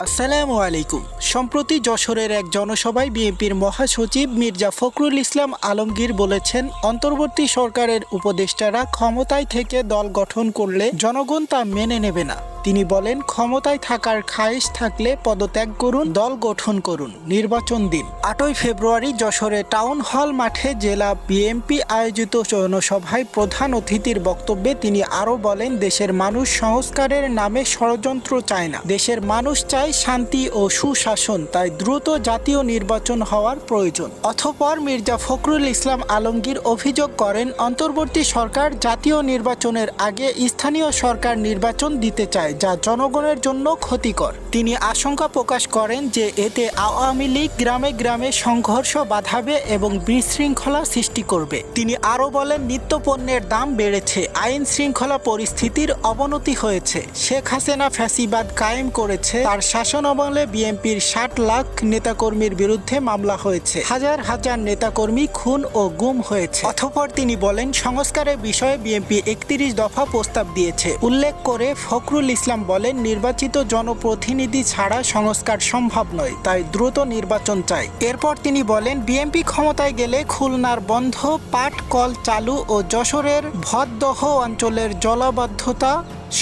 আসসালামু আলাইকুম। সম্প্রতি যশোরের এক জনসভায় বিএনপির মহাসচিব মির্জা ফখরুল ইসলাম আলমগীর বলেছেন, অন্তর্বর্তী সরকারের উপদেষ্টারা ক্ষমতায় থেকে দল গঠন করলে জনগণ তা মেনে নেবে না। তিনি বলেন, ক্ষমতায় থাকার খায়েশ থাকলে পদত্যাগ করুন, দল গঠন করুন, নির্বাচন দিন। আটই ফেব্রুয়ারি যশোরে টাউন হল মাঠে জেলা বিএনপি আয়োজিত জনসভায় প্রধান অতিথির বক্তব্যে তিনি আরও বলেন, দেশের মানুষ সংস্কারের নামে ষড়যন্ত্র চায় না। দেশের মানুষ চায় শান্তি ও সুশাসন, তাই দ্রুত জাতীয় নির্বাচন হওয়ার প্রয়োজন। অথপর মির্জা ফখরুল ইসলাম আলমগীর অভিযোগ করেন, অন্তর্বর্তী সরকার জাতীয় নির্বাচনের আগে স্থানীয় সরকার নির্বাচন দিতে চায়। যা জনগণের জন্য ক্ষতিকর। তিনি আশঙ্কা প্রকাশ করেন যে এতে আওয়ামী লীগ গ্রামে গ্রামে সংঘর্ষ বাধাবে এবং বিশৃঙ্খলা সৃষ্টি করবে। তিনি আরও বলেন, নিত্যপণ্যের দাম বেড়েছে, আইন শৃঙ্খলা পরিস্থিতির অবনতি হয়েছে। শেখ হাসিনা ফ্যাসিবাদ কায়েম করেছে, তার শাসনামলে বিএনপির ষাট লাখ নেতাকর্মীর বিরুদ্ধে মামলা হয়েছে। হাজার হাজার নেতাকর্মী খুন ও গুম হয়েছে। অথপর তিনি বলেন, সংস্কারের বিষয়ে বিএনপি একত্রিশ দফা প্রস্তাব দিয়েছে। উল্লেখ করে ফখরুল ইসলাম বলেন, নির্বাচিত জনপ্রতিনিধি ছাড়া সংস্কার সম্ভব নয়, তাই দ্রুত নির্বাচন চাই। এরপর তিনি বলেন, বিএনপি ক্ষমতায় গেলে খুলনার বন্ধ, পাট, কল চালু ও যশোরের ভদদহ অঞ্চলের জলাবদ্ধতা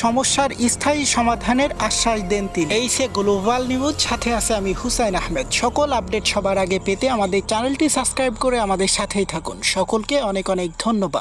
সমস্যার স্থায়ী সমাধানের আশ্বাস দেন তিনি। এই সে গ্লোবাল নিউজ, সাথে আছে আমি হুসাইন আহমেদ। সকল আপডেট সবার আগে পেতে আমাদের চ্যানেলটি সাবস্ক্রাইব করে আমাদের সাথেই থাকুন। সকলকে অনেক অনেক ধন্যবাদ।